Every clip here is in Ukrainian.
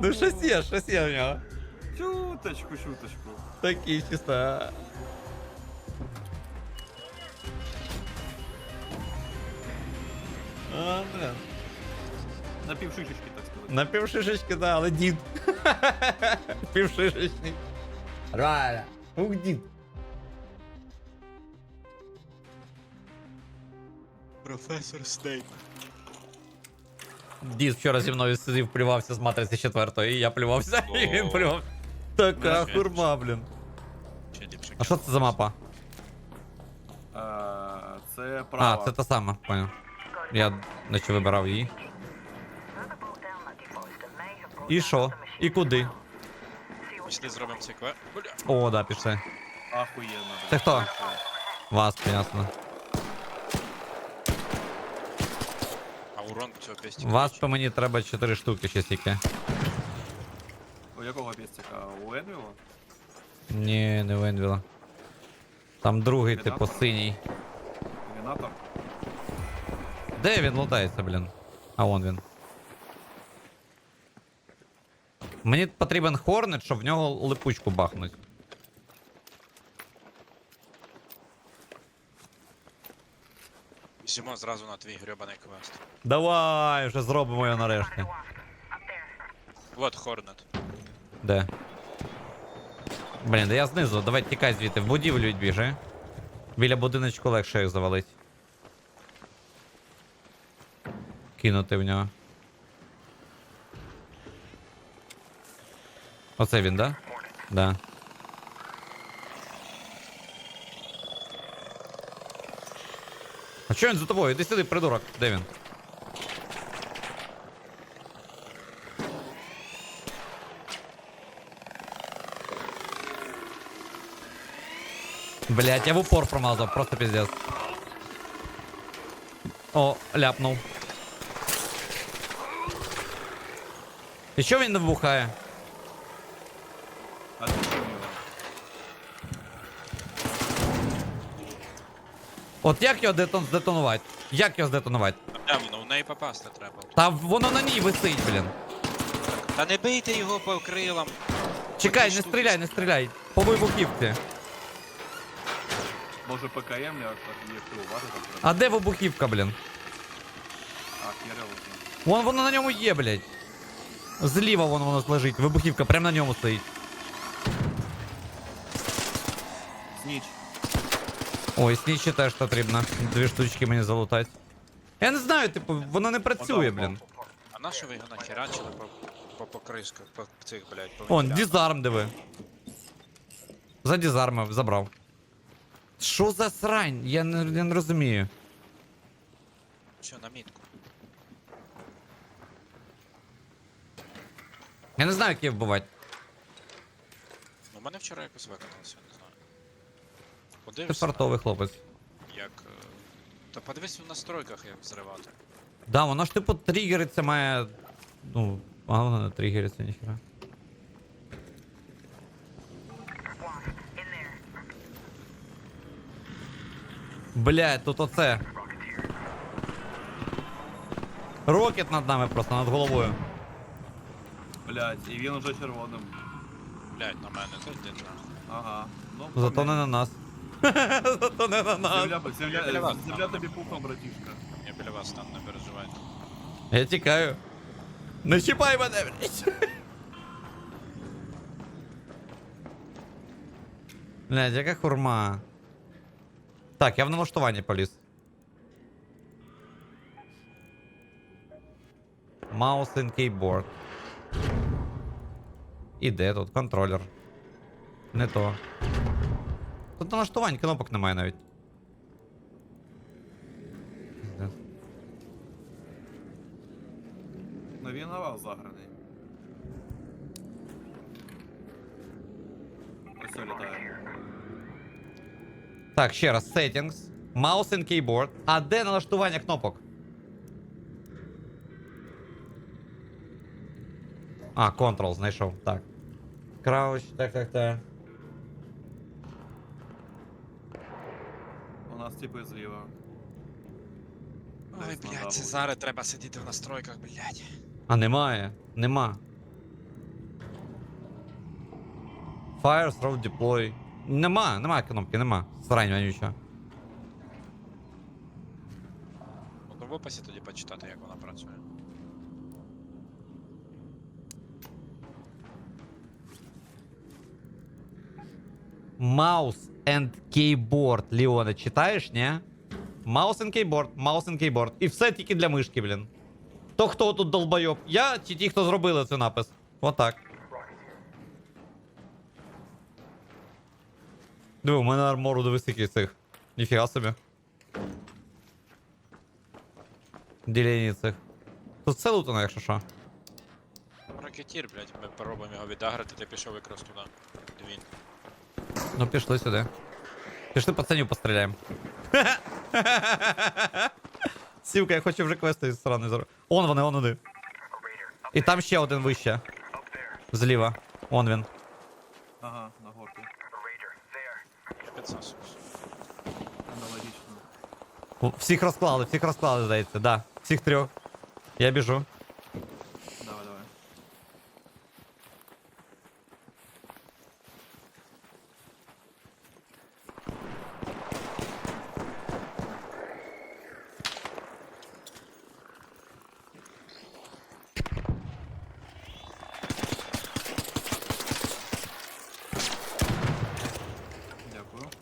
Ну щось є, щось є в нього. Чуточку, чуточку. Такий чисто. А, блин. На півшишечки, так сказати. На півшишечки, да, але дід. Півшишечний. Реально. Ух, дід. Професор Снейп. Дід вчора зі мною сидів, плювався з матриці 4 і я плювався, і він плював. Така Ну, хурма, блін. Ще ліпше. А що це за мапа? Е, Це право. А, це та сама, понял. Я наче вибирав її. І що? І куди? Пішли зробимо цей. Бля. О, да, пішли. Ахуєнно. Це хто? Вас, ясно. Урон цього пестика. Вас по мені треба 4 штуки ще стільки. У якого пестика? У Енвіла? Ні, не Венвіла. Там другий, типу, синій. Термінатор? Де він лутається, блін? А вон він. Мені потрібен хорнет, щоб в нього липучку бахнуть. Візьмо зразу на твій гребаний квест. Давай, вже зробимо його нарешті. Вот Хорнет. Де? Блін, да я знизу, давай тікай звідти, в будівлю відбіжи. Біля будиночку легше їх завалить. Кинути в нього. Оце він, да? Да. Чого він за тобою? Іди сюди, придурок. Де він? Блять, я в упор промазав, просто пиздец. О, ляпнув. І що він не вибухає? А ти що в нього? От як його детон здетонувати? Як його здетонувати? А прям, ну в неї попасти треба. Та воно на ній висить, блін. Та не бийте його по крилам. Чекай, не стріляй, не стріляй. По вибухівці. Може ПКМ, я так є уважно. А де вибухівка, блін? А, Кірил. Вон воно на ньому є, блядь. Зліва воно воно лежить. Вибухівка прямо на ньому стоїть. Сніч. Ой, снічі теж потрібно. Дві штучки мені залутати. Я не знаю, типу, воно не працює, блін. А на що ви його нахерачили по, по по цих, блядь, по Он, вентилях? дізарм диви. За дізармив, забрав. Що за срань? Я не, я не розумію. Що, на мітку? Я не знаю, як її вбивати. Ну, мене вчора якось виконалося, не знаю. Ти Подивишся, фартовий хлопець. як... е, Та подивись в настройках, як взривати. Да, воно ж типу тригериться має. Ну, а воно не тригериться ніхера. Блядь, тут оце. Рокет над нами просто над головою. Блять, і він уже червоним. Блядь, на мене, це йди нахуй. Ага. Ну, Зато не на нас. Зато не на нас. Земля, Я біля земля, вас, земля там. тобі пухом, братішка. Я біля вас там, не переживайте. Я тікаю. Не чіпай мене, блядь. Блядь, яка хурма. Так, я в налаштуванні поліз. Маус and keyboard. І де тут? Контролер. Не то. Тут налаштувань кнопок немає навіть. Пиздец. Ну він на вас заграний. Ось все літає. Так, ще раз, settings, mouse and keyboard. А де налаштування кнопок? А, Control знайшов. Так. Crouch, так, так, так. У зліва. Ой, Десь на блядь, дабл. зараз треба сидіти в настройках, блядь. А немає. Нема. Fire, throw, deploy. Нема, нема кнопки, нема. Срань вонюча. Ну, в описі тоді почитати, як вона працює. Mouse and keyboard, Леона, читаєш, ні? Mouse and keyboard, mouse and keyboard. І все тільки для мишки, блін. То хто тут долбойоб? Я чи ті, хто зробили цей напис? Отак. Диви, у мене армору до високих цих. Ніфіга собі. Ділені цих. Тут все лутано, якщо що. Ракетір, блядь, ми поробимо його відагрити, ти пішов якраз туди. Двін. Ну, пішли сюди. Пішли пацанів постріляємо. Сівка, я хочу вже квести з сторони зробити. Он вони, он вони. І там ще один вище. Зліва. Он він. Ага, на горці. Підсосуєш. Аналогічно. У- Всіх розклали, всіх розклали, здається, да. Всіх трьох. Я біжу.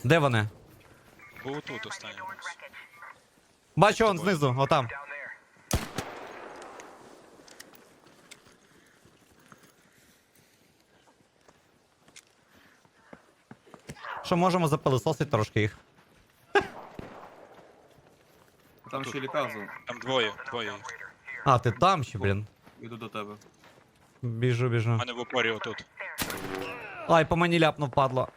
Де вони? Був тут останній раз. Бачу он знизу, отам. Що можемо запилисосити трошки їх. Там ще ліказу. Там двоє, двоє їх. А, ти там ще, блін. Іду до тебе. Біжу, У біжу. мене в упорі отут. Ай, по мені ляпнув, падло.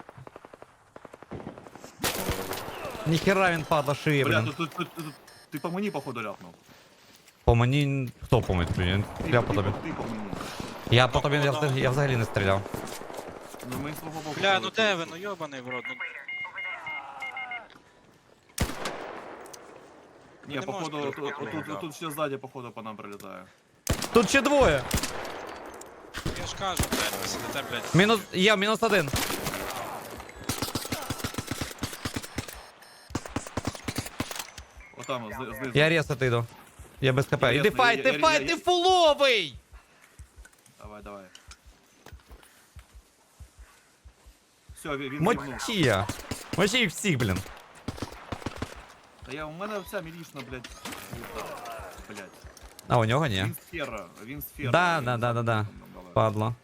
Ніхера він падла шиє, Бля, блін. тут, тут, тут, тут, ти по мені, походу, ляпнув. По мені. Хто по мені? Я Ти, я по тобі. ти по мені. Я по тобі я взагалі, я взагалі не стріляв. Ну ми з свого боку. Бля, ну де ви, ну йобаний в рот, ну Ні, Не походу, отут, такого, отут, да. ще ззаді, походу, по нам прилітає. Тут ще двоє. я ж кажу, блядь, ви сидите, блядь. Мінус. Є, мінус один. Отам, зни- знизу. Я ресати йду. Я без хп. Я Іди ресну, файт, я- ти я- файт, я- ти фуловий! Давай, давай. Все, він він зівнув. Мочія. Мочі всіх, блін. Та я, у мене вся мілічна, блядь, лута. Блядь. А у нього ні. Він сфера, він сфера. Да, він да, да, да, да. давай. Падло.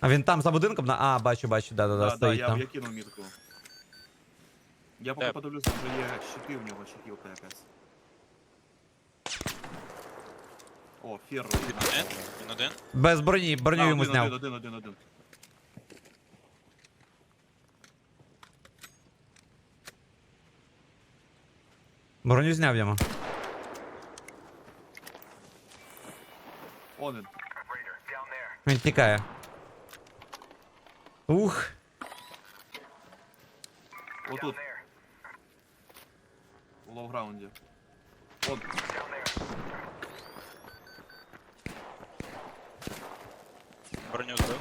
А він там за будинком на. А, бачу, бачу, да, да, да, Да, да, стоїть я, там. я кинув мітку. Я поки Де? подивлюся, вже є щити в нього, щитівка якась. О. Він один? Він один? Без броні, броню йому один, зняв. один, один, один, один. Броню зняв йому. Он він. Він тікає. Ух. Отут. У лоу-граунді. Он. Броню збив.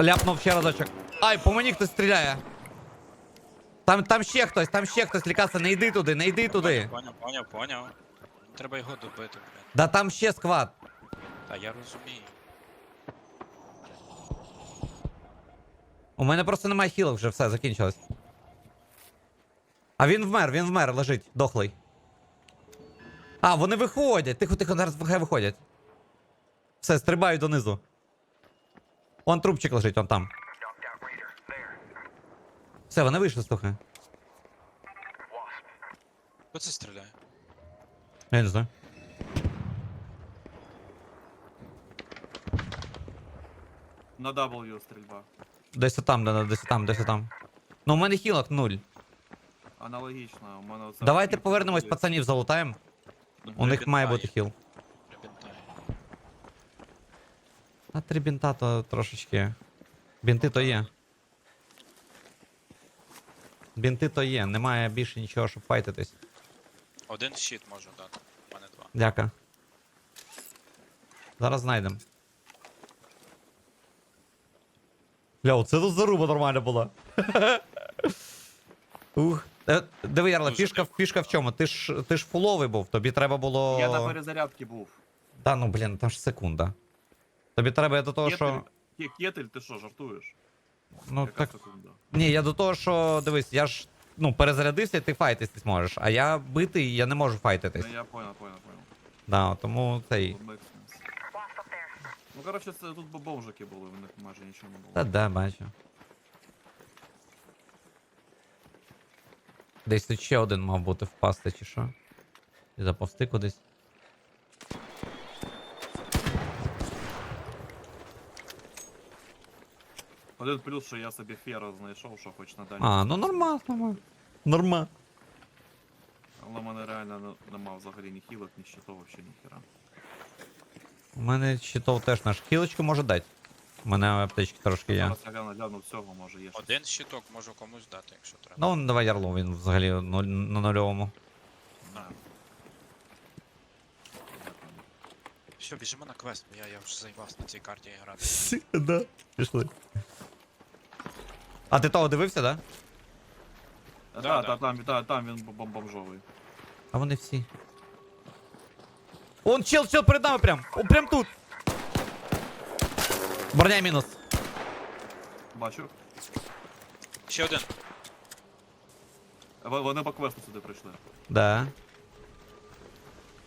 Ляпнув ще разочок. Ай, по мені хтось стріляє. Там, там ще хтось, там ще хтось лікався, не йди туди, не йди туди. Поняв, поняв, поняв. Треба його добити, блядь. Да там ще сквад. Та я розумію. У мене просто немає хілок вже, все, закінчилось. А він вмер, він вмер, лежить, дохлий. А, вони виходять. Тихо, тихо, зараз хай виходять. Все, стрибаю донизу. Он трупчик лежить, он там. Все, вони вийшли, слухай. Хто це стріляє? Я не знаю. На W стрільба. Десь там, да, да, десь там, десь там. Ну, у мене хілок нуль. Аналогічно, у мене оце... Давайте повернемось, пацанів залутаємо. У них має бути хіл. А три бінта то трошечки. Бінти то є. Бінти то є, немає більше нічого, щоб файтитись. Один щит можу дати. У мене два. Дяка. Зараз знайдемо. Бля, оце тут заруба нормальна була. Ух. Е, Диви, Ярла, Дуже фішка, фішка в чому? Ти ж, ти ж фуловий був, тобі треба було. Я на перезарядці був. Та ну блін, там ж секунда. Тобі треба я до того, що. Кетель, кетель, ти що, жартуєш? Ну Яка так. секунда? Ні, я до того, що дивись, я ж ну, перезарядився, і ти файтитись можеш, а я битий, я не можу файтитись. Ну, я понял, понял, понял. Да, тому цей. Sense. Ну, коротше, це тут бо- бомжики були, в них майже нічого не було. Та да, бачу. Десь тут ще один мав бути впасти, чи що? І заповзти кудись. Один плюс, що я собі фера знайшов, що хоч на дальній. А, ну нормально, нормально. Норма. Але в мене реально не- нема взагалі ні хілок, ні щитов, вообще ні хера. У мене щитов теж наш. Хілочку може дати. У мене аптечки трошки є. Зараз я гляну, гляну всього, може є щось. Один щиток можу комусь дати, якщо треба. Ну, давай ярло, він взагалі нуль- на нульовому. Да. Все, біжимо на квест, бо я, я вже заїбався на цій карті грати. Да. Пішли. А ти того дивився, да? Да, Да, да, да. там, да, там він бом- бомжовий. А вони всі. Он чел, чел перед нами прям. О, прям тут. Броня мінус. Бачу. Ще один. В- Вони по квесту сюди прийшли. Да.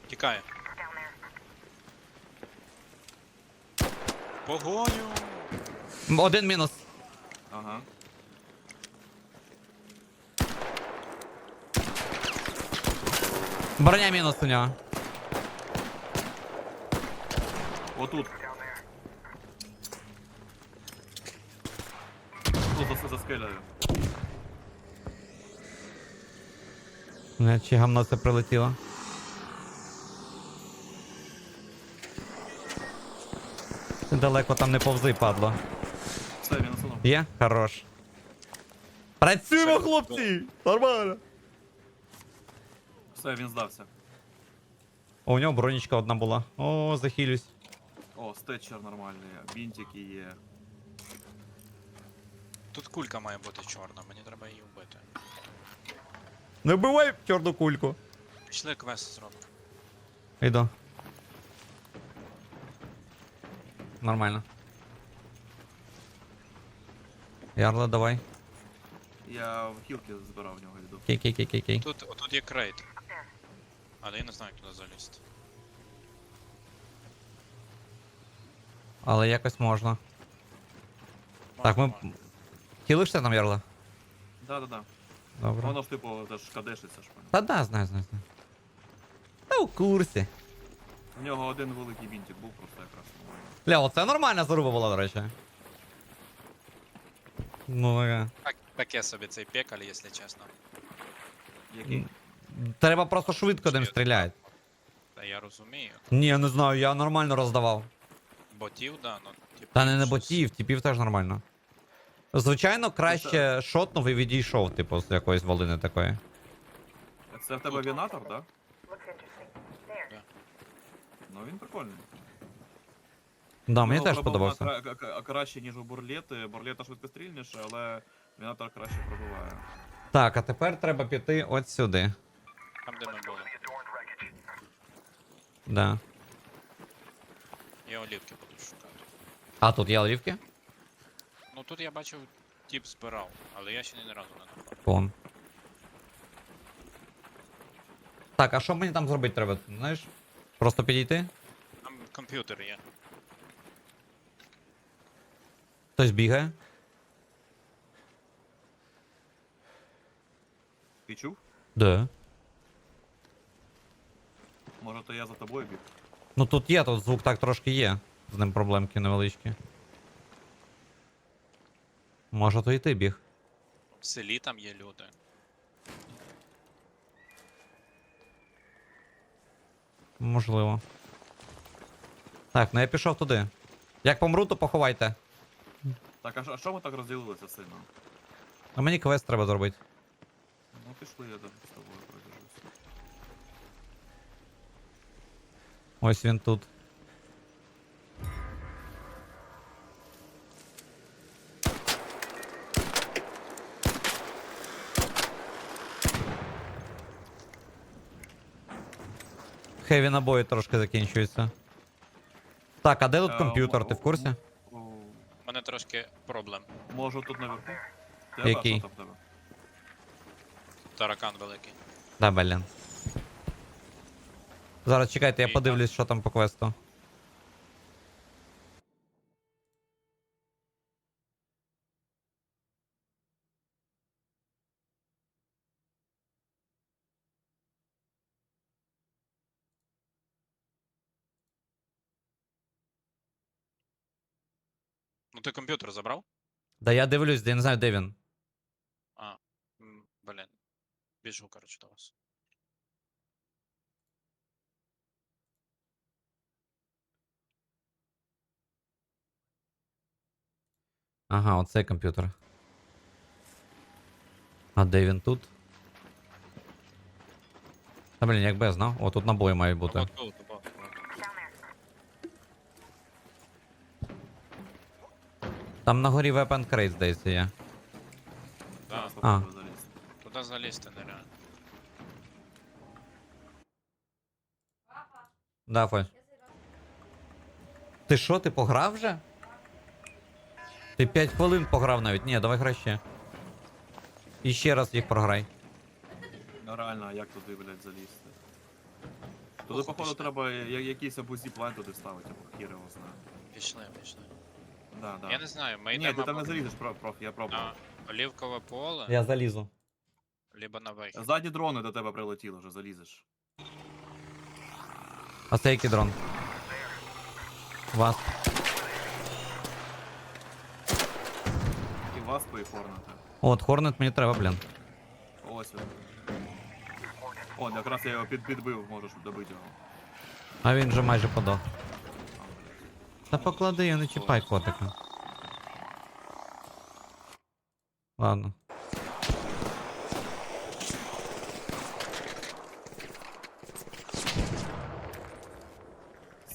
Тікає. Погоню! М, Один мінус. Ага. Броня мінус у нього. Отут. Тут за, за скелею. Не, чи гамно це прилетіло. Ти далеко там не повзи, падло. Все, він. Є? Хорош. Працюємо, хлопці! Нормально. Все, він здався. О, у нього бронічка одна була. О, захилюсь. О, стетчер нормальний, бінтики є. Тут кулька має бути чорна, мені треба її вбити. Не вбивай чорну кульку. Пішли квест зробимо. Йду. Нормально. Ярла, давай. Я в хілки збирав в нього йду. Кей, кей, кей, кей, кей. Тут, отут є крейт. Але я не знаю, як туди залізти. Але якось можна. Так, ми. можна. Хілишся там, Ярла? Да-да-да. Добре. Воно ж типу теж кадешиться ж. Та да, знаю, знаю, знаю. Та у курсі. У нього один великий бінтик був просто якраз. Бля, оце нормальна заруба була, до речі. Ну, така. Так, таке собі цей пекаль, якщо чесно. Який? Треба просто швидко ним стріляти. Та я розумію. Ні, я не знаю, я нормально роздавав. Ботів, да, ну, типу. Та не на щось- ботів, типів теж нормально. Звичайно, краще шотнув і відійшов, типу, з якоїсь волини такої. Це в тебе вінатор, да? Да. Ну він прикольний. Да, мені Ну, теж пробував сподобався. кра- кра- краще, ніж у бурлети. Бурлета швидкострільніше, але вінатор краще пробиває. Так, а тепер треба піти от сюди. Там, де ми були. Да. Я олівки шукати. А тут є олівки? Ну тут я бачив, тіп збирав, але я ще ні разу не напав. Вон. Так, а що мені там зробити треба? Знаєш? Просто підійти? Там комп'ютер є. Хтось бігає? Ти чув? Да. Може то я за тобою біг? Ну тут є, тут звук так трошки є. З ним проблемки невеличкі. Може то і ти біг. В селі там є люди. Можливо. Так, ну я пішов туди. Як помру, то поховайте. Так, а що- а що ми так розділилися сильно? А мені квест треба зробити. Ну пішли, я так з тобою пройдусь. Ось він тут. Хеві набої трошки закінчуються. Так, а де тут Е, комп'ютер, ти в курсі? О, У мене трошки проблем. Можу тут наверху. Тебе, Який? що там в тебе? Таракан великий. Да, блін. Зараз чекайте, я І подивлюсь, що там по квесту. Ну ти комп'ютер забрав? Да я дивлюсь, я не знаю, де він. А. м, Блін. Біжу, коротше, до вас. Ага, оцей комп'ютер. А де він тут? Та блін, якби я знав. О, тут набої мають бути. От тут, от, от. Там на горі weapon crate, здається, є. Да, А. туди залізти нереально. Да, Фоль. Ти що, ти пограв вже? Ти 5 хвилин пограв навіть. Ні, давай грай ще. І ще раз їх програй. Ну реально, а як туди, блядь, залізти? Туди, походу, треба я- якийсь або зіплайн туди ставити, або хір його знає. Пішли, пішли. Да, да. Я не знаю, ми Ні, йдемо ти там не або залізеш, проф, проф, я пробував. на олівкове поле, Я залізу. либо на вихід. Ззаді дрони до тебе прилетіли, вже залізеш. А це який дрон? Вас. І вас поіфорнити. От, Хорнет мені треба, блін. Ось він. О, якраз я його під, підбив, можеш добити його. А він же майже подох. Та поклади, я не чіпай котика. Ладно.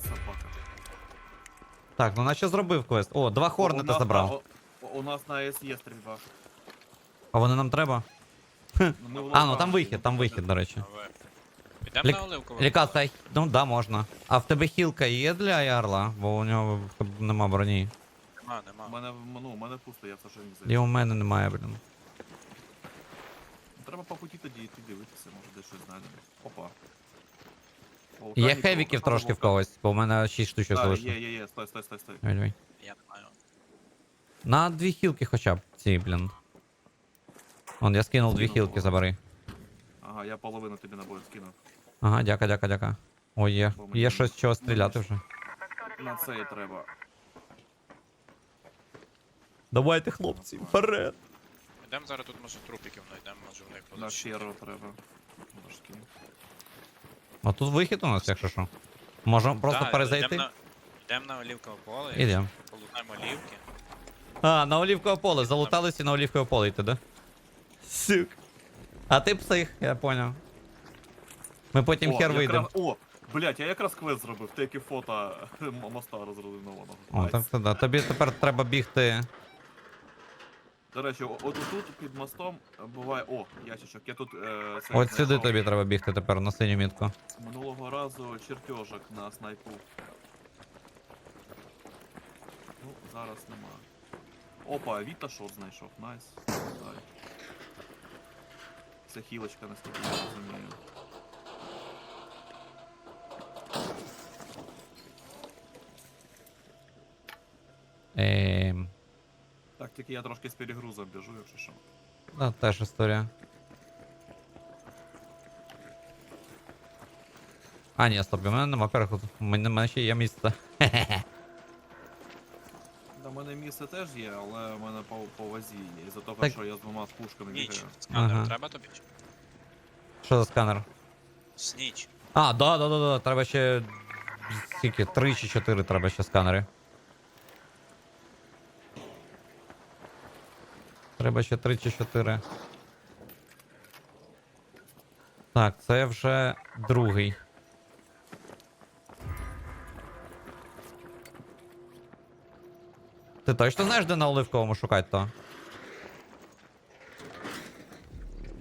Собака. Так, ну наче зробив квест. О, два У хорнета нас- забрав. а, У, у нас на АЕС є стрільба. А вони нам треба? Ну, ми в А, ну локації, там вихід, там ну, вихід, до речі. Підемо Лік- на оливкове Ліка, та ну да, можна. А в тебе хілка є для ярла? Бо у нього нема броні. Нема, У нема. мене, ну, у мене пусто, я все ще не І у мене немає, блін. Треба по путі тоді йти дивитися, може десь щось знайдемо. Опа. О, Є вулкані, хевіків вулкан, трошки в вулкан. когось, бо у мене 6 штучок Так, залишилось. є, є, є, стой, стой, стой, стой. Давай, давай. Я не маю. На дві хілки хоча б ці, блін. Вон, я скинув дві Скинув, хілки, забери. Ага, я половину тобі набою скинув. Ага, дяка, дяка, дяка. Ой, є. Є щось чого стріляти вже. На це і треба. Давайте, хлопці, вперед. Йдемо зараз тут, може, трупиків знайдемо, може в них буде. ще. щиро треба. Може. А тут вихід у нас, якщо що. Можемо просто Да, перезайти? Йдемо на, йдемо на олівкове поле, Ідем. полутаємо олівки. А, на олівкове поле. Залуталися на олівкове поле йти, да? Сук. А ти псих, я поняв. Ми потім О, хер якраз- вийдемо. О, блять, я якраз квест зробив, теки фото м- моста розруйнованого. О, Найс. так, так, да. Тобі тепер треба бігти. До речі, о- от тут під мостом буває. О, ящичок, я тут. Е, це От сюди знайшов. тобі треба бігти тепер на синю мітку. Минулого разу чертежок на снайпу. Ну, зараз нема. Опа, Віта шот знайшов, найс. Дай. Це хілочка наскільки я розумію. Тільки я трошки з перегрузом біжу, якщо що. да, теж історія. А, ні, стоп, у мене нема переходу. У мене, у мене ще є місце. У мене місце теж є, але в мене по, по вазі є. Із-за того, Так- що я з двома пушками Ніч. бігаю. Сканер Ага. треба тобі? чи? Що за сканер? Сніч. А, да, да, да, да. Треба ще. Скільки? Три чи чотири треба ще сканери. Треба ще три чи чотири. Так, це вже другий. Ти точно знаєш, де на оливковому шукати то?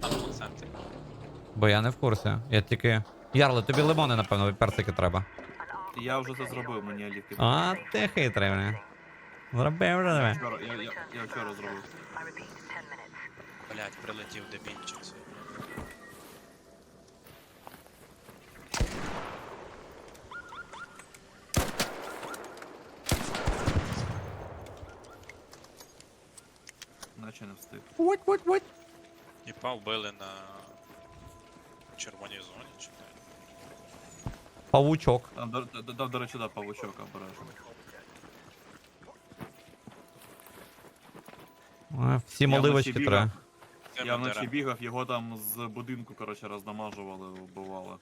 Там у центрі. Бо я не в курсі. Я тільки. Ярле, тобі лимони, напевно, персики треба. Я вже це зробив, мені олівки. А, ти хитрий, бля. Зробив вже тебе. Вчора, я, я, я вчора зробив. Блять, прилетів дебільчик. цей. Наче не встиг. Тіпа вбили на червоній зоні чи де? Павучок. Там, до, до, до, до речі, да, павучок обережно. А, Всі моливочки вночі треба. бігав. Я вночі бігав, його там з будинку, коротше, роздамажували, вбивали.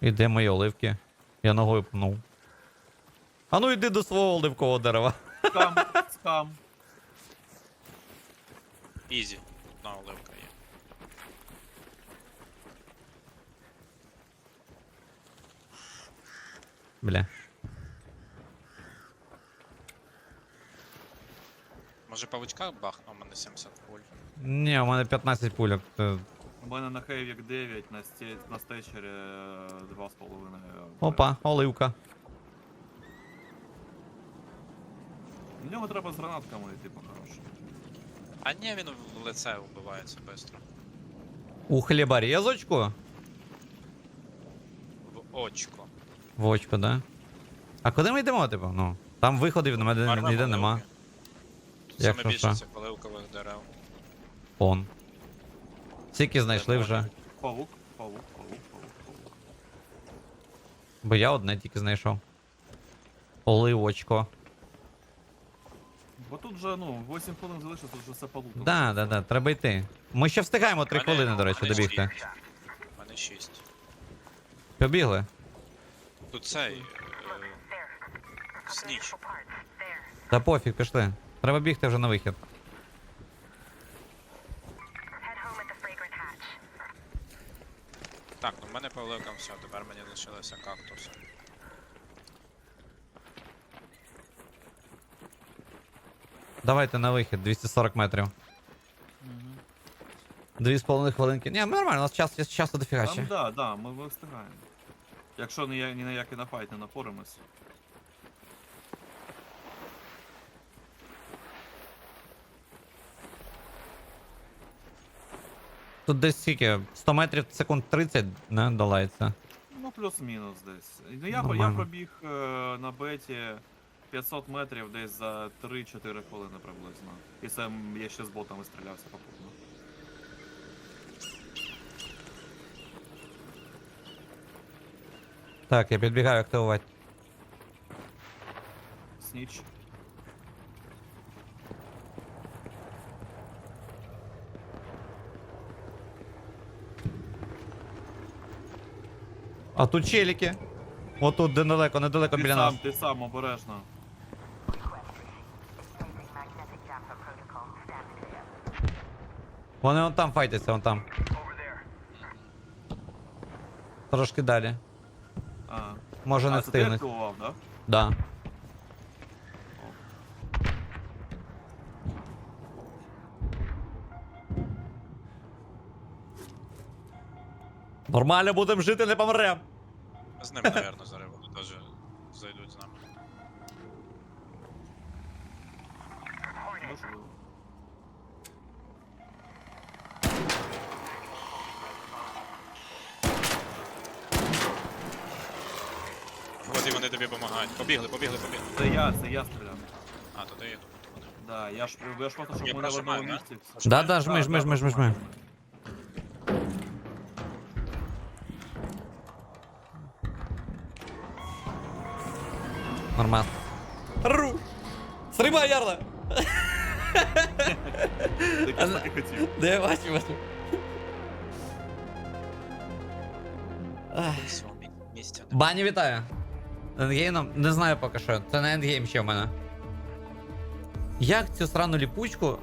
І де мої оливки? Я ногою пнув. А ну йди до свого оливкового дерева. Скам, скам. Ізі. Одна оливка є. Бля. Може павучка бахнув, у мене 70 пуль. Ні, у мене 15 пульок. Це- У мене на Хейвік 9, на, сте, на стечері 2,5. Опа, оливка. В нього треба з гранатками йти по-хорошому. А ні, він в лице вбивається швидко. У хліборезочку? В очко. В очко, да? А куди ми йдемо, типу? Ну, там виходів де- Фарма ніде нема. Як Саме що, більше що? цих оливкових дерев. Он. Скільки знайшли вже. Павук, павук, павук, павук, павук. Бо я одне тільки знайшов. Оливочко. Бо тут же, ну, 8 хвилин залишилось, тут вже все полутано. Да, да, да, треба йти. Ми ще встигаємо 3 Мене- хвилини, до речі, мене добігти. шість. У мене 6. Побігли. Тут цей. Е, сніч. Та пофіг, пішли. Треба бігти вже на вихід. Так, ну в мене по оливкам все, тепер мені лишилося кактус. Давайте на вихід, 240 метрів. Дві з половиною хвилинки. Ні, нормально, у нас час, часу дофіга Там, да, да, ми, встигаємо. Якщо ні, ні на який на файт не напоримось. Тут десь скільки? 100 метрів секунд 30 не долається. Ну, плюс-мінус десь. Ну, я, я Нормально. пробіг е, на беті 500 метрів десь за 3-4 хвилини приблизно. І це м, я ще з ботами стрілявся попутно. Так, я підбігаю активувати. Сніч. А тут челіки. Отут недалеко, недалеко Ти біля сам, нас. ти сам обережно. Вони вон там файтяться, вон там. Трошки далі. А, Може не а це ти встигнуть. активував, да? Да. Нормально будемо жити, не помрем. З ними, напевно, зараз вони теж зайдуть з нами. Можливо. От і вони тобі допомагають. Побігли, побігли, побігли. Це я, це я стріляв. А, туди я думаю, то вони. Да, я ж я ж просто, щоб Я мене в одному да? місці. Да, да, жми, жми, жми, жми, жми. Нормально. Ру! Стрибай, Ярла! Ти так і хотів. Да я бачу, бачу. Бані вітаю. Ендгеймом не знаю поки що. Це не ендгейм ще в мене. Як цю срану ліпучку.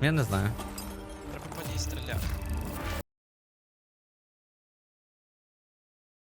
Я не знаю.